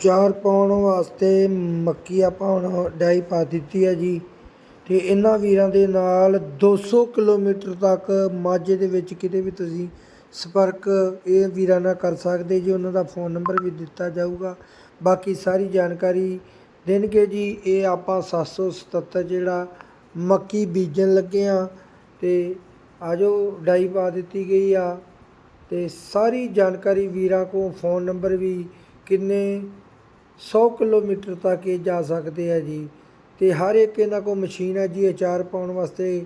ਚਾਰ ਪਾਉਣ ਵਾਸਤੇ ਮੱਕੀ ਆਪਾਂ ਹੁਣ ਡਾਈ ਪਾ ਦਿੱਤੀ ਹੈ ਜੀ। ਤੇ ਇਹਨਾਂ ਵੀਰਾਂ ਦੇ ਨਾਲ 200 ਕਿਲੋਮੀਟਰ ਤੱਕ ਮਾਝੇ ਦੇ ਵਿੱਚ ਕਿਤੇ ਵੀ ਤੁਸੀਂ ਸੰਪਰਕ ਇਹ ਵੀਰਾਂ ਨਾਲ ਕਰ ਸਕਦੇ ਜੀ। ਉਹਨਾਂ ਦਾ ਫੋਨ ਨੰਬਰ ਵੀ ਦਿੱਤਾ ਜਾਊਗਾ। ਬਾਕੀ ਸਾਰੀ ਜਾਣਕਾਰੀ ਦੇਣਗੇ ਜੀ। ਇਹ ਆਪਾਂ 777 ਜਿਹੜਾ ਮੱਕੀ ਬੀਜਣ ਲੱਗੇ ਆ ਤੇ ਆਜੋ ਡਾਈ ਪਾ ਦਿੱਤੀ ਗਈ ਆ। ਤੇ ਸਾਰੀ ਜਾਣਕਾਰੀ ਵੀਰਾਂ ਕੋ ਫੋਨ ਨੰਬਰ ਵੀ ਕਿੰਨੇ 100 ਕਿਲੋਮੀਟਰ ਤੱਕ ਇਹ ਜਾ ਸਕਦੇ ਆ ਜੀ। ਤੇ ਹਰ ਇੱਕ ਇਹਨਾਂ ਕੋਲ ਮਸ਼ੀਨ ਹੈ ਜੀ, ਅਚਾਰ ਪਾਉਣ ਵਾਸਤੇ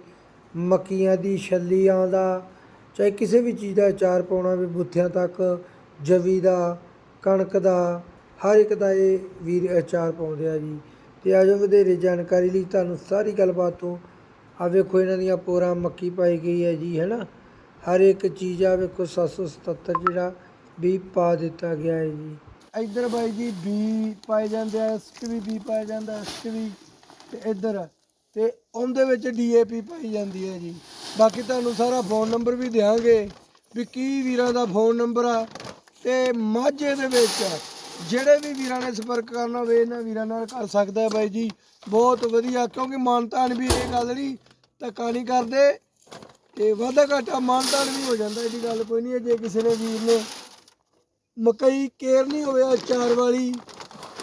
ਮੱਕੀਆਂ ਦੀ, ਛੱਲੀਆਂ ਦਾ, ਚਾਹੇ ਕਿਸੇ ਵੀ ਚੀਜ਼ ਦਾ ਅਚਾਰ ਪਾਉਣਾ ਵੀ ਬੁੱਥਿਆਂ ਤੱਕ, ਜਵੀ ਦਾ, ਕਣਕ ਦਾ, ਹਰ ਇੱਕ ਦਾ ਇਹ ਵੀਰ ਅਚਾਰ ਪਾਉਂਦੇ ਆ ਜੀ। ਤੇ ਆਜੋ ਵਧੇਰੇ ਜਾਣਕਾਰੀ ਲਈ, ਤੁਹਾਨੂੰ ਸਾਰੀ ਗੱਲਬਾਤ ਤੋਂ ਆ ਵੇਖੋ ਇਹਨਾਂ ਦੀਆਂ ਪੋਰਾਂ ਮੱਕੀ ਪਾਈ ਗਈ ਹੈ ਜੀ ਹੈਨਾ ਹਰ ਇੱਕ ਚੀਜ਼ ਆ ਵੇਖੋ 777 ਜਿਹੜਾ ਵੀ ਪਾ ਦਿੱਤਾ ਗਿਆ ਹੈ ਜੀ। ਇੱਧਰ ਬਾਈ ਜੀ ਬੀ ਪਾਏ ਜਾਂਦੇ ਆ ਇਸਕ ਵੀ ਬੀ ਪਾਇਆ ਜਾਂਦਾ ਇਸਕ ਵੀ ਤੇ ਇੱਧਰ। ਤੇ ਉਹਦੇ ਵਿੱਚ ਡੀਏਪੀ ਪਾਈ ਜਾਂਦੀ ਹੈ ਜੀ। ਬਾਕੀ ਤੁਹਾਨੂੰ ਸਾਰਾ ਫੋਨ ਨੰਬਰ ਵੀ ਦਿਆਂਗੇ ਵੀ ਕੀ ਵੀਰਾਂ ਦਾ ਫੋਨ ਨੰਬਰ ਆ। ਤੇ ਮਾਝੇ ਦੇ ਵਿੱਚ ਜਿਹੜੇ ਵੀ ਵੀਰਾਂ ਨੇ ਸੰਪਰਕ ਕਰਨਾ ਹੋਵੇ, ਇਹਨਾਂ ਵੀਰਾਂ ਨਾਲ ਕਰ ਸਕਦਾ ਹੈ ਬਾਈ ਜੀ। ਬਹੁਤ ਵਧੀਆ, ਕਿਉਂਕਿ ਮਾਨਤਾਨ ਵੀ ਇਹ ਗੱਲ ਨਹੀਂ, ਧੱਕਾ ਨਹੀਂ ਕਰਦੇ। ਤੇ ਵਾਧਾ ਘਾਟਾ ਮਾਨਤਾਨ ਵੀ ਹੋ ਜਾਂਦਾ, ਇਹਦੀ ਗੱਲ ਕੋਈ ਨਹੀਂ ਹੈ। ਜੇ ਕਿਸੇ ਨੇ ਵੀਰ ਨੇ ਮਕਈ ਕੇਰਨੀ ਹੋਵੇ, ਅਚਾਰ ਵਾਲੀ,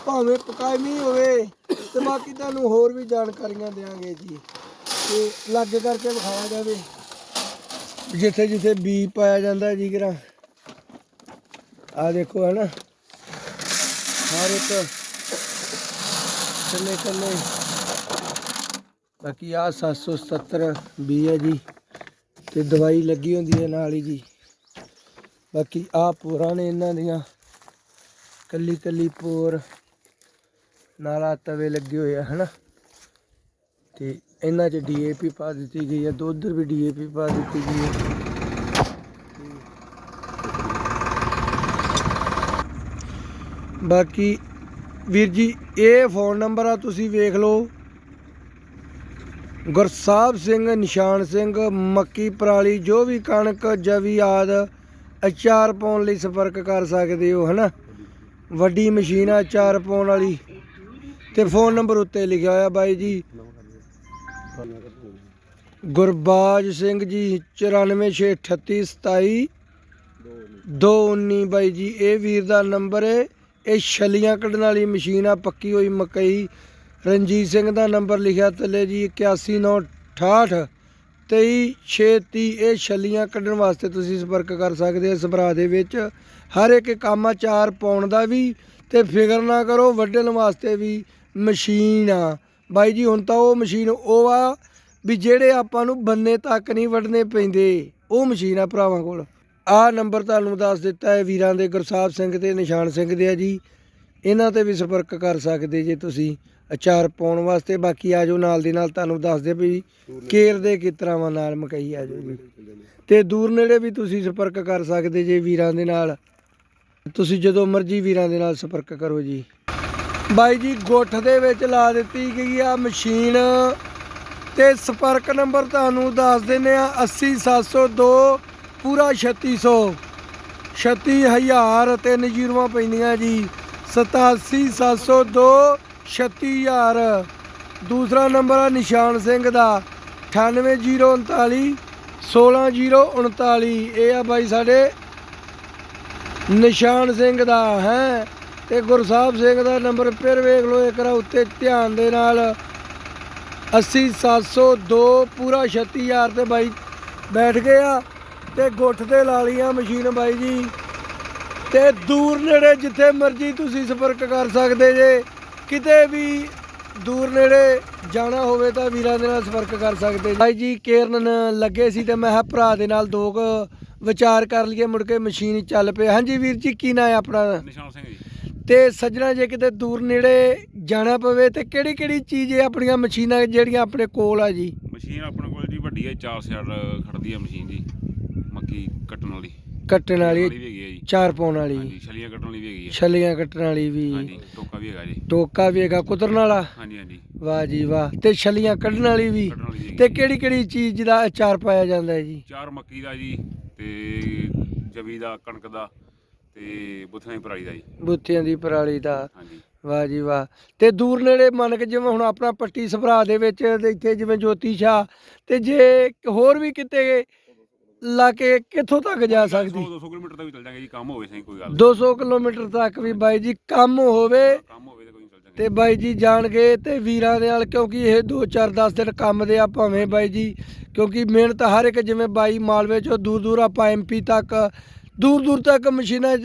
ਭਾਵੇਂ ਪਕਾਇਮੀ ਹੋਵੇ, ਤੇ ਬਾਕੀ ਤੁਹਾਨੂੰ ਹੋਰ ਵੀ ਜਾਣਕਾਰੀਆਂ ਦੇਵਾਂਗੇ ਜੀ। ਤੇ ਲਾਗੇ ਕਰਕੇ ਵਿਖਾਇਆ ਜਾਵੇ। ਜਿੱਥੇ ਜਿੱਥੇ ਬੀ ਪਾਇਆ ਜਾਂਦਾ ਜੀ ਕਿਰਾ ਆ ਦੇਖੋ ਹੈ ਨਾ ਹਰ ਇੱਕ ਕੱਲੇ ਕੱਲੇ ਬਾਕੀ ਆ 770 ਬੀ ਹੈ ਜੀ। ਤੇ ਦਵਾਈ ਲੱਗੀ ਹੁੰਦੀ ਹੈ ਨਾਲ ਹੀ ਜੀ। ਬਾਕੀ ਆ ਪੂਰਾ ਨੇ ਇਹਨਾਂ ਦੀਆਂ ਕੱਲੀ ਕੱਲੀ ਪੋਰ, ਨਾਲਾ ਤਵੇ ਲੱਗੇ ਹੋਏ ਆ, ਹਨਾ? ਤੇ ਇਹਨਾਂ 'ਚ ਡੀਏਪੀ ਪਾ ਦਿੱਤੀ ਗਈ ਹੈ ਤੇ ਉਧਰ ਵੀ ਡੀਏਪੀ ਪਾ ਦਿੱਤੀ ਗਈ ਹੈ ਬਾਕੀ ਵੀਰ ਜੀ, ਇਹ ਫੋਨ ਨੰਬਰ ਆ, ਤੁਸੀਂ ਵੇਖ ਲਓ। ਗੁਰਸਾਹਿਬ ਸਿੰਘ, ਨਿਸ਼ਾਨ ਸਿੰਘ, ਮੱਕੀ ਪਰਾਲੀ, ਜੋ ਵੀ ਕਣਕ, ਜਵੀ ਆਦ ਅਚਾਰ ਪਾਉਣ ਲਈ ਸੰਪਰਕ ਕਰ ਸਕਦੇ ਹੋ, ਹਨਾ? ਵੱਡੀ ਮਸ਼ੀਨ ਆ, ਅਚਾਰ ਪਾਉਣ ਵਾਲੀ। ਤੇ ਫੋਨ ਨੰਬਰ ਉੱਤੇ ਲਿਖਿਆ ਹੋਇਆ ਬਾਈ ਜੀ। ਗੁਰਬਾਜ ਸਿੰਘ ਜੀ 946827 219 ਬਾਈ ਜੀ, ਇਹ ਵੀਰ ਦਾ ਨੰਬਰ ਹੈ ਇਹ ਛਲੀਆਂ ਕੱਢਣ ਵਾਲੀ ਮਸ਼ੀਨ ਆ, ਪੱਕੀ ਹੋਈ ਮਕਈ। ਰਣਜੀਤ ਸਿੰਘ ਦਾ ਨੰਬਰ ਲਿਖਿਆ ਥੱਲੇ ਜੀ 8198 2336 ਇਹ ਛੱਲੀਆਂ ਕੱਢਣ ਵਾਸਤੇ ਤੁਸੀਂ ਸੰਪਰਕ ਕਰ ਸਕਦੇ ਹੋ ਇਸ ਭਰਾ ਦੇ ਵਿੱਚ। ਹਰ ਇੱਕ ਕੰਮ ਆ, ਚਾਰ ਪਾਉਣ ਦਾ ਵੀ ਤੇ ਫਿਕਰ ਨਾ ਕਰੋ, ਵੱਢਣ ਵਾਸਤੇ ਵੀ ਮਸ਼ੀਨ ਆ। ਬਾਈ ਜੀ, ਹੁਣ ਤਾਂ ਉਹ ਮਸ਼ੀਨ ਉਹ ਆ ਵੀ ਜਿਹੜੇ ਆਪਾਂ ਨੂੰ ਬੰਨੇ ਤੱਕ ਨਹੀਂ ਵੱਢਣੇ ਪੈਂਦੇ, ਉਹ ਮਸ਼ੀਨ ਆ ਭਰਾਵਾਂ ਕੋਲ। ਆਹ ਨੰਬਰ ਤੁਹਾਨੂੰ ਦੱਸ ਦਿੱਤਾ ਹੈ ਵੀਰਾਂ ਦੇ ਗੁਰਸਾਹਿਬ ਸਿੰਘ ਤੇ ਨਿਸ਼ਾਨ ਸਿੰਘ ਦੇ ਆ ਜੀ। ਇਹਨਾਂ ਤੇ ਵੀ ਸੰਪਰਕ ਕਰ ਸਕਦੇ ਜੇ ਤੁਸੀਂ ਅਚਾਰ ਪਾਉਣ ਵਾਸਤੇ। ਬਾਕੀ ਆਜੋ ਨਾਲ ਦੀ ਨਾਲ ਤੁਹਾਨੂੰ ਦੱਸਦੇ ਵੀ ਕੇਰ ਦੇ ਕਿਸ ਤਰ੍ਹਾਂ ਨਾਲ ਮਕਈ ਆਜੋ ਜੀ ਤੇ ਦੂਰ ਨੇੜੇ ਵੀ ਤੁਸੀਂ ਸੰਪਰਕ ਕਰ ਸਕਦੇ ਜੇ ਵੀਰਾਂ ਦੇ ਨਾਲ। ਤੁਸੀਂ ਜਦੋਂ ਮਰਜ਼ੀ ਵੀਰਾਂ ਦੇ ਨਾਲ ਸੰਪਰਕ ਕਰੋ ਜੀ। ਬਾਈ ਜੀ, ਗੁੱਠ ਦੇ ਵਿੱਚ ਲਾ ਦਿੱਤੀ ਗਈ ਆ ਮਸ਼ੀਨ। ਤੇ ਸੰਪਰਕ ਨੰਬਰ ਤੁਹਾਨੂੰ ਦੱਸ ਦਿੰਨੇ ਆ 80702 ਪੂਰਾ 3600 36000 ਤਿੰਨ ਜੀਰੋਆਂ ਪੈਂਦੀਆਂ ਜੀ। 87702 36000 ਦੂਸਰਾ ਨੰਬਰ ਆ ਨਿਸ਼ਾਨ ਸਿੰਘ ਦਾ 98039 16039 ਇਹ ਆ ਬਾਈ ਸਾਡੇ ਨਿਸ਼ਾਨ ਸਿੰਘ ਦਾ, ਹੈ। ਤੇ ਗੁਰਸਾਹਿਬ ਸਿੰਘ ਦਾ ਨੰਬਰ ਫਿਰ ਵੇਖ ਲਓ ਇੱਕ ਰਾ ਉੱਤੇ ਧਿਆਨ ਦੇ ਨਾਲ। 80702 ਪੂਰਾ 36000 ਤੇ ਬਾਈ ਬੈਠ ਗਏ ਆ। ਤੇ ਗੁੱਠ ਤੇ ਲਾ ਲਈਆਂ ਮਸ਼ੀਨ ਬਾਈ ਜੀ। ਤੇ ਦੂਰ ਨੇੜੇ ਜਿੱਥੇ ਮਰਜ਼ੀ ਤੁਸੀਂ ਸੰਪਰਕ ਕਰ ਸਕਦੇ ਜੇ। ਕਿਤੇ ਵੀ ਦੂਰ ਨੇੜੇ ਜਾਣਾ ਹੋਵੇ ਤਾਂ ਵੀਰਾਂ ਦੇ ਨਾਲ ਸੰਪਰਕ ਕਰ ਸਕਦੇ ਜੀ। ਬਾਈ ਜੀ ਕੇਰਨ ਲੱਗੇ ਸੀ ਤੇ ਮੈਂ ਕਿਹਾ ਭਰਾ ਦੇ ਨਾਲ ਦੋ ਕੁ ਵਿਚਾਰ ਕਰ ਲਈਏ ਮੁੜ ਕੇ ਮਸ਼ੀਨ ਚੱਲ ਪਏ ਹਾਂਜੀ ਵੀਰ ਜੀ ਕੀ ਨਾਂ ਹੈ ਆਪਣਾ? ਨਿਸ਼ਾਨ ਸਿੰਘ ਜੀ। ਤੇ ਸੱਜਣਾ ਜੇ ਕਿਤੇ ਦੂਰ ਨੇੜੇ ਜਾਣਾ ਪਵੇ ਤੇ ਕਿਹੜੀ ਕਿਹੜੀ ਚੀਜ਼ ਹੈ ਆਪਣੀਆਂ ਮਸ਼ੀਨਾਂ ਜਿਹੜੀਆਂ ਆਪਣੇ ਕੋਲ ਆ ਜੀ? ਮਸ਼ੀਨ ਆਪਣੇ ਕੋਲ ਜੀ ਵੱਡੀ ਹੈ 4 ਸਾਈਡ ਖੜਦੀ ਹੈ ਮਸ਼ੀਨ ਜੀ ਮੱਕੀ ਕੱਟਣ ਵਾਲੀ। ਕੱਟਣ ਵਾਲੀ ਵੀ ਹੈਗੀ ਹੈ ਜੀ। ਚਾਰ ਪਾਉਣ ਵਾਲੀ। ਹਾਂਜੀ ਛਲੀਆਂ ਕੱਟਣ ਵਾਲੀ ਵੀ ਹੈਗੀ ਹੈ ਛੱਲੀਆਂ ਕੱਟਣ ਵਾਲੀ ਵੀ। ਹਾਂਜੀ ਟੋਕਾ ਵੀ ਹੈਗਾ ਜੀ। ਟੋਕਾ ਵੀ ਹੈਗਾ ਕੁਤਰਨ ਵਾਲਾ ਹਾਂਜੀ ਹਾਂਜੀ। ਵਾਹ ਜੀ ਵਾਹ। ਤੇ ਛੱਲੀਆਂ ਕੱਢਣ ਵਾਲੀ ਵੀ। ਕੱਟਣ ਵਾਲੀ ਵੀ ਤੇ ਕਿਹੜੀ ਕਿਹੜੀ ਚੀਜ਼ ਦਾ ਅਚਾਰ ਪਾਇਆ ਜਾਂਦਾ ਹੈ ਜੀ? ਚਾਰ ਮੱਕੀ ਦਾ ਜੀ ਤੇ ਜਵੀ ਦਾ ਕਣਕ ਦਾ ਤੇ ਬੁੱਥਾਂ ਦੀ ਪਰਾਲੀ ਦਾ ਜੀ। ਬੁੱਤਿਆਂ ਦੀ ਪਰਾਲੀ ਦਾ। ਹਾਂਜੀ। ਵਾਹ ਜੀ ਵਾਹ। ਤੇ ਦੂਰ ਨੇੜੇ ਮੰਨ ਕੇ ਜਿਵੇਂ ਹੁਣ ਆਪਣਾ ਪੱਟੀ ਸਭਰਾ ਦੇ ਵਿੱਚ ਤੇ ਇੱਥੇ ਜਿਵੇਂ ਜੋਤੀ ਸ਼ਾਹ ਤੇ ਜੇ ਹੋਰ ਵੀ ਕਿਤੇ ਲਾ ਕੇ ਕਿੱਥੋਂ ਤੱਕ ਜਾ ਸਕਦੀ? 200 ਕਿਲੋਮੀਟਰ ਤੱਕ ਵੀ ਚੱਲ ਜਾਂਗੇ ਜੀ ਕੰਮ ਹੋਵੇ ਸਹੀ ਕੋਈ ਗੱਲ 200 ਕਿਲੋਮੀਟਰ ਤੱਕ ਵੀ ਬਾਈ ਜੀ ਕੰਮ ਹੋਵੇ ਨਹੀਂ। ਕੰਮ ਹੋਵੇ ਤਾਂ ਕੋਈ ਨਹੀਂ ਚੱਲ ਜਾਂਗੇ। ਤੇ ਬਾਈ ਜੀ ਜਾਣਗੇ ਤੇ ਵੀਰਾਂ ਦੇ ਨਾਲ ਕਿਉਂਕਿ ਇਹ 2 4 10 ਦਿਨ ਕੰਮ ਦੇ ਆ ਭਾਵੇਂ ਬਾਈ ਜੀ ਕਿਉਂਕਿ ਮਿਹਨਤ ਹਰ ਇੱਕ ਜਿਵੇਂ ਬਾਈ ਮਾਲਵੇ ਚੋਂ ਦੂਰ ਦੂਰ ਆਪਾਂ ਐਮਪੀ ਤੱਕ ਦੂਰ ਦੂਰ ਤੱਕ ਮਸ਼ੀਨਾਂ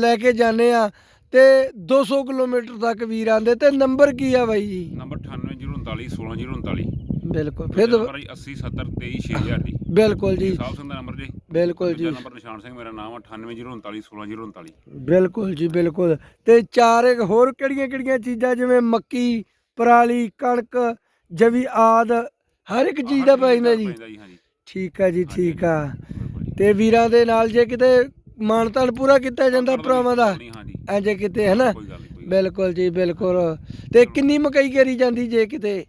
ਲੈ ਕੇ ਜਾਂਦੇ ਆ ਤੇ 200 ਕਿਲੋਮੀਟਰ ਤੱਕ ਵੀਰ ਆਂਦੇ ਤੇ ਨੰਬਰ ਕੀ ਆ ਬਾਈ ਜੀ? ਨੰਬਰ 9803 16039 ਬਿਲਕੁਲ। ਫਿਰ ਦੁਬਾ- ਨੰਬਰ 80 70 23 6000 ਜੀ। ਬਿਲਕੁਲ ਜੀ। ਸਾਹਿਬ ਸਿੰਘ ਦਾ ਨੰਬਰ ਜੀ। ਬਿਲਕੁਲ ਜੀ। ਦੂਜਾ ਨੰਬਰ ਨਿਸ਼ਾਨ ਸਿੰਘ ਮੇਰਾ ਨਾਮ 9803 16039 ਬਿਲਕੁਲ ਜੀ ਬਿਲਕੁਲ। ਤੇ ਚਾਰ ਇੱਕ ਹੋਰ ਕਿਹੜੀਆਂ ਕਿਹੜੀਆਂ ਚੀਜ਼ਾਂ ਜਿਵੇਂ ਮੱਕੀ ਪਰਾਲੀ ਕਣਕ ਜਵੀ ਆਦ ਹਰ ਇੱਕ ਚੀਜ਼ ਦਾ ਪੈਂਦਾ ਜੀ ਪੈਂਦਾ ਜੀ ਹਾਂਜੀ ਠੀਕ ਆ ਜੀ ਠੀਕ ਆ। ਬਿਲਕੁਲ ਜੀ। ਤੇ ਵੀਰਾਂ ਦੇ ਨਾਲ ਜੇ ਕਿਤੇ ਮਾਨਤਾਨ ਪੂਰਾ ਕੀਤਾ ਜਾਂਦਾ ਭਰਾਵਾਂ ਦਾ ਹਾਂਜੀ ਐ ਜੇ ਕਿਤੇ ਹਨਾ? ਕੋਈ ਗੱਲ ਨਹੀਂ ਕੋਈ ਗੱਲ ਬਿਲਕੁਲ ਜੀ ਬਿਲਕੁਲ। ਤੇ ਕਿੰਨੀ ਮਕਈ ਕਰੀ ਜਾਂਦੀ ਜੇ ਕਿਤੇ?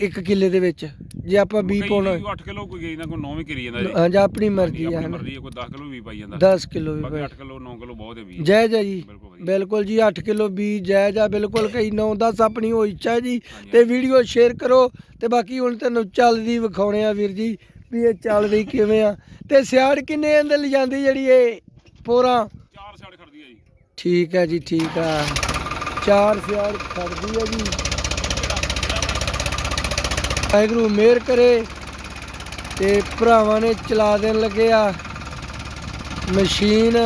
ਇੱਕ ਕਿੱਲੇ ਦੇ ਵਿੱਚ। ਜੇ ਆਪਾਂ ਬੀ ਨਹੀਂ। ਪਾਉਣਾ ਕਈ 8 ਕਿਲੋ ਕੋਈ ਗਈ ਨਾ ਕੋਈ 9 ਵੀ ਕਰੀ ਜਾਂਦਾ ਜੀ। ਹਾਂ ਜਾਂ ਆਪਣੀ ਮਰਜ਼ੀ ਆ ਆਪਣੀ ਹਨਾ। ਮਰਜ਼ੀ ਹੈ ਕੋਈ 10 ਕਿਲੋ ਵੀ ਪਾਈ ਜਾਂਦਾ। 10 ਕਿਲੋ ਵੀ ਬਾਕੀ ਭਾਈ 8 ਕਿਲੋ 9 ਕਿਲੋ ਬਹੁਤ ਹੈ ਵੀ ਜੈ ਜੈ ਜੀ। ਬਿਲਕੁਲ ਵਧੀਆ। ਬਿਲਕੁਲ ਜੀ 8 ਕਿਲੋ ਬੀਜ ਜਾਇਜ਼ ਆ। ਬਿਲਕੁਲ ਕਈ 9 10 ਆਪਣੀ ਹੋ ਇੱਛਾ ਹੈ ਜੀ। ਹਾਂਜੀ। ਤੇ ਵੀਡੀਓ ਸ਼ੇਅਰ ਕਰੋ। ਤੇ ਬਾਕੀ ਹੁਣ ਤੈਨੂੰ ਚੱਲਦੀ ਵਿਖਾਉਣੇ ਆ ਵੀਰ ਜੀ ਵੀ ਇਹ ਚੱਲਦੀ ਕਿਵੇਂ ਆ। ਤੇ ਸਿਆੜ ਕਿੰਨੇ ਅੰਦਰ ਲਿਜਾਂਦੀ ਜਿਹੜੀ ਇਹ ਪੋਰਾ? ਚਾਰ ਛੜ ਖੜਦੀ ਹੈ ਜੀ। ਠੀਕ ਹੈ ਜੀ ਠੀਕ ਆ। ਚਾਰ ਸਿਆੜ ਖੜਦੀ ਹੈ ਜੀ। ਵਾਹਿਗੁਰੂ ਮਿਹਰ ਕਰੇ ਤੇ ਭਰਾਵਾਂ ਨੇ ਚਲਾ ਦੇਣ ਲੱਗੇ ਆ ਮਸ਼ੀਨ।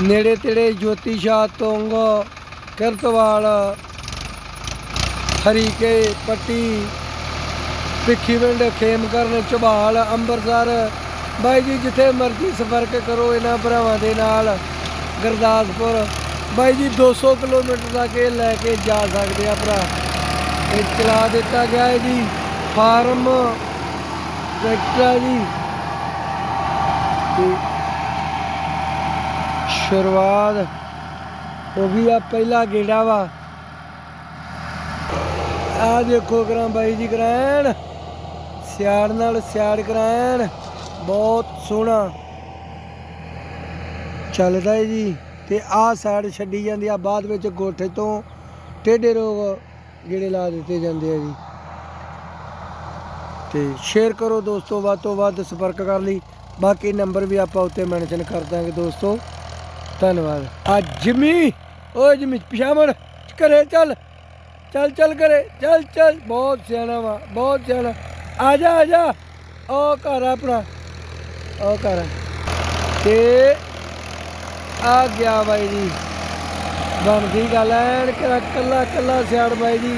ਨੇੜੇ ਤੇੜੇ ਜੋਤੀ ਸ਼ਾਹ ਤੋਂਗ, ਕਿਰਤਵਾਲ, ਹਰੀਕੇ, ਪੱਟੀ ਭਿੱਖੀਵਿੰਡ ਖੇਮਕਰਨ, ਝਬਾਲ, ਅੰਮ੍ਰਿਤਸਰ। ਬਾਈ ਜੀ, ਜਿੱਥੇ ਮਰਜ਼ੀ ਸੰਪਰਕ ਕਰੋ ਇਹਨਾਂ ਭਰਾਵਾਂ ਦੇ ਨਾਲ ਗੁਰਦਾਸਪੁਰ। ਬਾਈ ਜੀ 200 ਕਿਲੋਮੀਟਰ ਤੱਕ ਇਹ ਲੈ ਕੇ ਜਾ ਸਕਦੇ ਆ ਭਰਾ। ਇਹ ਚਲਾ ਦਿੱਤਾ ਗਿਆ ਹੈ ਜੀ। ਫਾਰਮ ਟਰੈਕਟਰ ਜੀ। ਤੇ ਸ਼ੁਰੂਆਤ ਹੋ ਗਈ ਆ, ਪਹਿਲਾ ਗੇੜਾ ਵਾ। ਆ ਦੇਖੋ ਕਰਾਂ ਬਾਈ ਜੀ ਕਰਾਣ ਸਿਆੜ ਨਾਲ ਸਿਆੜ ਕਰਾਣ ਬਹੁਤ ਸੋਹਣਾ ਚੱਲਦਾ ਹੈ ਜੀ। ਤੇ ਆਹ ਸਾਈਡ ਛੱਡੀ ਜਾਂਦੀ ਆ, ਬਾਅਦ ਵਿੱਚ ਗੋਠੇ ਤੋਂ। ਟੇਢੇ ਰੋਗ ਗੇੜੇ ਲਾ ਦਿੱਤੇ ਜਾਂਦੇ ਆ ਜੀ। ਤੇ ਸ਼ੇਅਰ ਕਰੋ ਦੋਸਤੋ, ਵੱਧ ਤੋਂ ਵੱਧ ਸੰਪਰਕ ਕਰ ਲਈ। ਬਾਕੀ ਨੰਬਰ ਵੀ ਆਪਾਂ ਉੱਤੇ ਮੈਂਸ਼ਨ ਕਰ ਦਾਂਗੇ ਦੋਸਤੋ। ਧੰਨਵਾਦ। ਆ ਜਿਮੀ, ਓ ਜਿਮੀ ਪਿਛਾਮੜ ਕਰੇ ਚੱਲ। ਚੱਲ ਚੱਲ ਕਰੇ ਚੱਲ ਚੱਲ। ਬਹੁਤ ਸਿਆਣਾ ਵਾ, ਬਹੁਤ ਸਿਆਣਾ। ਆ ਜਾ ਆ ਜਾ। ਉਹ ਘਰ ਆ ਆਪਣਾ। ਉਹ ਘਰ ਆ। ਤੇ ਆ ਗਿਆ ਬਾਈ ਜੀ। ਬਣਦੀ ਗੱਲ ਐਨ ਕੱਲਾ ਕੱਲਾ ਸਿਆੜ ਬਾਈ ਜੀ।